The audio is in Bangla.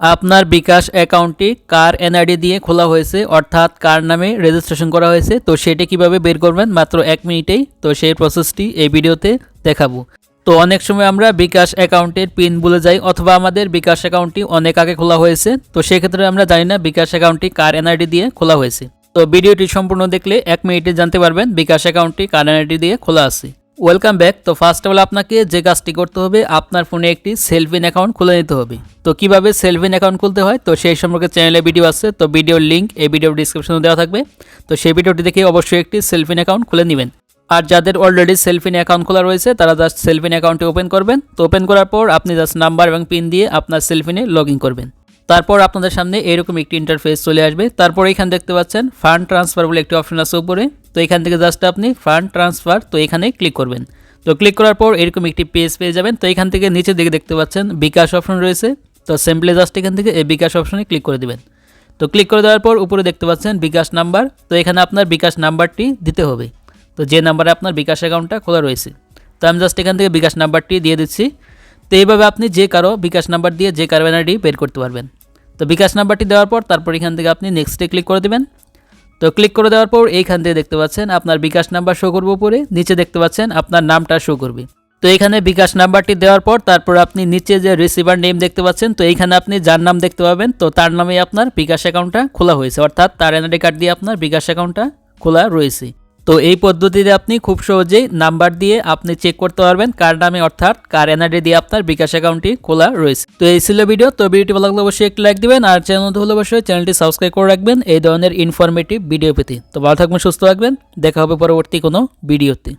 আপনার বিকাশ অ্যাকাউন্টটি কার এনআইডি দিয়ে খোলা হয়েছে, অর্থাৎ কার নামে রেজিস্ট্রেশন করা হয়েছে, তো সেটা কীভাবে বের করবেন? মাত্র এক মিনিটেই, তো সেই প্রসেসটি এই ভিডিওতে দেখাবো। তো অনেক সময় আমরা বিকাশ অ্যাকাউন্টের পিন ভুলে যাই, অথবা আমাদের বিকাশ অ্যাকাউন্টটি অনেক আগে খোলা হয়েছে, তো সেক্ষেত্রে আমরা জানি না বিকাশ অ্যাকাউন্টটি কার এনআইডি দিয়ে খোলা হয়েছে। তো ভিডিওটি সম্পূর্ণ দেখলে এক মিনিটে জানতে পারবেন বিকাশ অ্যাকাউন্টটি কার এনআইডি দিয়ে খোলা আছে। Welcome back. তো ফার্স্ট অফ অল আপনাকে যে কাজটি করতে হবে, আপনার ফোনে একটি সেলফিন অ্যাকাউন্ট খুলে নিতে হবে। তো কীভাবে সেলফিন অ্যাকাউন্ট খুলতে হয়? তো সেই সম্পর্কে চ্যানেলে ভিডিও আছে, তো ভিডিওর লিঙ্ক এই ভিডিওর ডিসক্রিপশনে দেওয়া থাকবে। তো সেই ভিডিওটি দেখে অবশ্যই একটি সেলফিন অ্যাকাউন্ট খুলে নেবেন। আর যাদের অলরেডি সেলফিন অ্যাকাউন্ট খোলা রয়েছে, তারা জাস্ট সেলফিন অ্যাকাউন্টটি ওপেন করবেন। তো ওপেন করার পর আপনি জাস্ট নাম্বার এবং পিন দিয়ে আপনার সেলফিনে লগ করবেন। তারপর আপনাদের সামনে এরকম একটি ইন্টারফেস চলে আসবে। তারপর এখানে দেখতে পাচ্ছেন ফান্ড ট্রান্সফার বলে একটি অপশন আছে উপরে। তো এখান থেকে জাস্ট আপনি ফান্ড ট্রান্সফার তো এখানে ক্লিক করবেন। তো ক্লিক করার পর এরকম একটি পেজ পেয়ে যাবেন। তো এখান থেকে নিচের দিকে দেখতে পাচ্ছেন বিকাশ অপশন রয়েছে। তো সিম্পলি জাস্ট এখান থেকে এই বিকাশ অপশনে ক্লিক করে দেবেন। তো ক্লিক করে দেওয়ার পর উপরে দেখতে পাচ্ছেন বিকাশ নাম্বার তো এখানে আপনার বিকাশ নাম্বারটি দিতে হবে। তো যে নাম্বারে আপনার বিকাশ অ্যাকাউন্টটা খোলা রয়েছে। তো আমি জাস্ট এখান থেকে বিকাশ নাম্বারটি দিয়ে দিচ্ছি। তো এইভাবে আপনি যে কারও বিকাশ নাম্বার দিয়ে যে কারও এনআইডি বের করতে পারবেন। তো বিকাশ নাম্বারটি দেওয়ার পর তারপর এখান থেকে আপনি নেক্সটে ক্লিক করে দেবেন। তো ক্লিক করে দেওয়ার পর এইখান থেকে দেখতে পাচ্ছেন আপনার বিকাশ নাম্বার শো করবে উপরে, নিচে দেখতে পাচ্ছেন আপনার নামটা শো করবে। তো এখানে বিকাশ নাম্বারটি দেওয়ার পর তারপর আপনি নিচে যে রিসিভার নেম দেখতে পাচ্ছেন, তো এইখানে আপনি যার নাম দেখতে পাবেন, তো তার নামে আপনার বিকাশ অ্যাকাউন্টটা খোলা হয়েছে। অর্থাৎ তার এনআইডি কার্ড দিয়ে আপনার বিকাশ অ্যাকাউন্টটা খোলা রয়েছে। তো এই পদ্ধতিতে আপনি খুব সহজেই নাম্বার দিয়ে আপনি চেক করতে পারবেন কার নামে অর্থাৎ কার এনআইডি দিয়ে আপনার বিকাশ অ্যাকাউন্টটি খোলা রয়েছে। তো এই ছিল ভিডিও তো ভিডিওটি ভালো লাগলে অবশ্যই একটি লাইক দিবেন আর চ্যানেল হলে অবশ্যই চ্যানেলটি সাবস্ক্রাইব করে রাখবেন। এই ধরনের ইনফরমেটিভ ভিডিও পেতে। তো ভালো থাকবেন, সুস্থ থাকবেন। দেখা হবে পরবর্তী কোনো ভিডিওতে